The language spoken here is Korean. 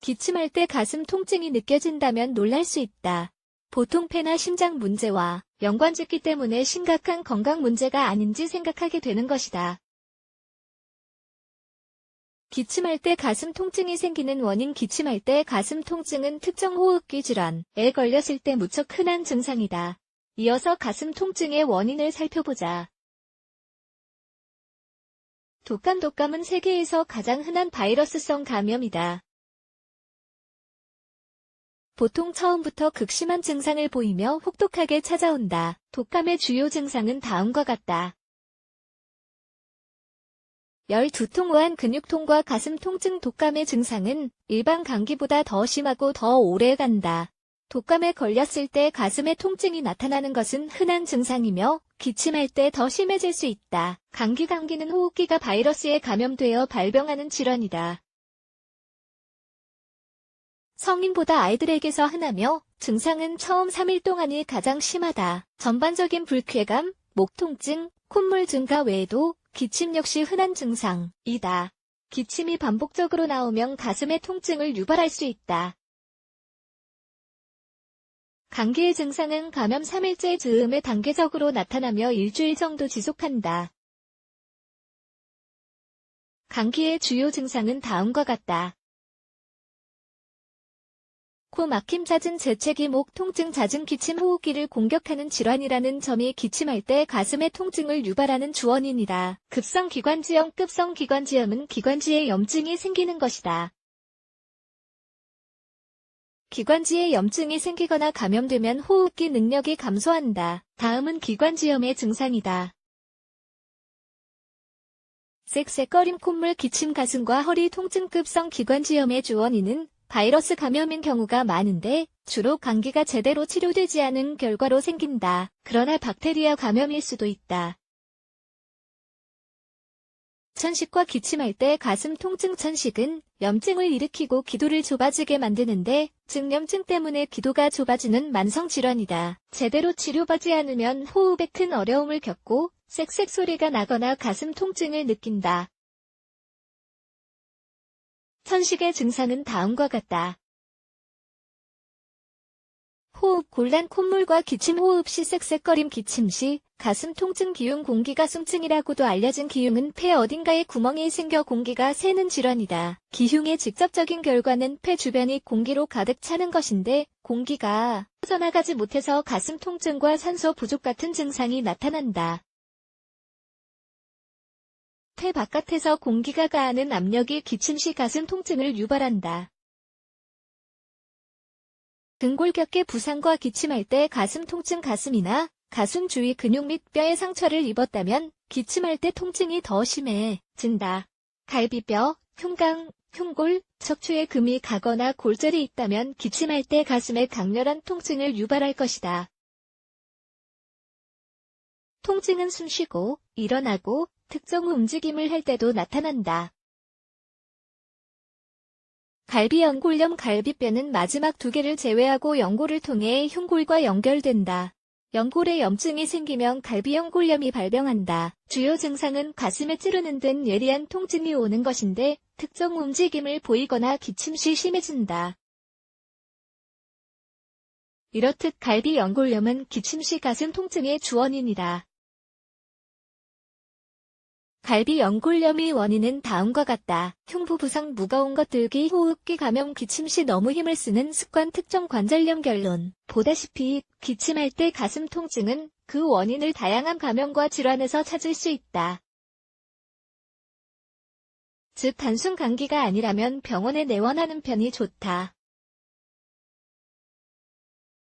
기침할 때 가슴 통증이 느껴진다면 놀랄 수 있다. 보통 폐나 심장 문제와 연관짓기 때문에 심각한 건강 문제가 아닌지 생각하게 되는 것이다. 기침할 때 가슴 통증이 생기는 원인 기침할 때 가슴 통증은 특정 호흡기 질환에 걸렸을 때 무척 흔한 증상이다. 이어서 가슴 통증의 원인을 살펴보자. 독감 독감은 세계에서 가장 흔한 바이러스성 감염이다. 보통 처음부터 극심한 증상을 보이며 혹독하게 찾아온다. 독감의 주요 증상은 다음과 같다. 열, 두통, 우한, 근육통과 가슴 통증 독감의 증상은 일반 감기보다 더 심하고 더 오래 간다. 독감에 걸렸을 때 가슴에 통증이 나타나는 것은 흔한 증상이며 기침할 때 더 심해질 수 있다. 감기 감기는 호흡기가 바이러스에 감염되어 발병하는 질환이다. 성인보다 아이들에게서 흔하며 증상은 처음 3일 동안이 가장 심하다. 전반적인 불쾌감, 목 통증, 콧물 증가 외에도 기침 역시 흔한 증상이다. 기침이 반복적으로 나오면 가슴의 통증을 유발할 수 있다. 감기의 증상은 감염 3일째 즈음에 단계적으로 나타나며 일주일 정도 지속한다. 감기의 주요 증상은 다음과 같다. 코 막힘 잦은 재채기 목 통증 잦은 기침 호흡기를 공격하는 질환이라는 점이 기침할 때 가슴의 통증을 유발하는 주원인이다. 급성 기관지염 급성 기관지염은 기관지에 염증이 생기는 것이다. 기관지에 염증이 생기거나 감염되면 호흡기 능력이 감소한다. 다음은 기관지염의 증상이다. 쌕쌕거림 콧물 기침 가슴과 허리 통증 급성 기관지염의 주원인은 바이러스 감염인 경우가 많은데 주로 감기가 제대로 치료되지 않은 결과로 생긴다. 그러나 박테리아 감염일 수도 있다. 천식과 기침할 때 가슴 통증 천식은 염증을 일으키고 기도를 좁아지게 만드는데 증염증 때문에 기도가 좁아지는 만성 질환이다. 제대로 치료받지 않으면 호흡에 큰 어려움을 겪고 쌕쌕 소리가 나거나 가슴 통증을 느낀다. 천식의 증상은 다음과 같다. 호흡 곤란 콧물과 기침 호흡 시 쌕쌕거림 기침 시 가슴 통증 기흉 공기가 숨증이라고도 알려진 기흉은 폐 어딘가에 구멍이 생겨 공기가 새는 질환이다. 기흉의 직접적인 결과는 폐 주변이 공기로 가득 차는 것인데 공기가 퍼져나가지 못해서 가슴 통증과 산소 부족 같은 증상이 나타난다. 폐 바깥에서 공기가 가하는 압력이 기침 시 가슴 통증을 유발한다. 등골격계 부상과 기침할 때 가슴 통증 가슴이나 가슴 주위 근육 및 뼈에 상처를 입었다면 기침할 때 통증이 더 심해진다. 갈비뼈, 흉강, 흉골, 척추에 금이 가거나 골절이 있다면 기침할 때 가슴에 강렬한 통증을 유발할 것이다. 통증은 숨쉬고, 일어나고, 특정 움직임을 할 때도 나타난다. 갈비 연골염 갈비뼈는 마지막 두 개를 제외하고 연골을 통해 흉골과 연결된다. 연골에 염증이 생기면 갈비 연골염이 발병한다. 주요 증상은 가슴에 찌르는 등 예리한 통증이 오는 것인데 특정 움직임을 보이거나 기침 시 심해진다. 이렇듯 갈비 연골염은 기침 시 가슴 통증의 주원인이다. 갈비 연골염의 원인은 다음과 같다. 흉부 부상 무거운 것 들기 호흡기 감염 기침 시 너무 힘을 쓰는 습관 특정 관절염 결론. 보다시피 기침할 때 가슴 통증은 그 원인을 다양한 감염과 질환에서 찾을 수 있다. 즉 단순 감기가 아니라면 병원에 내원하는 편이 좋다.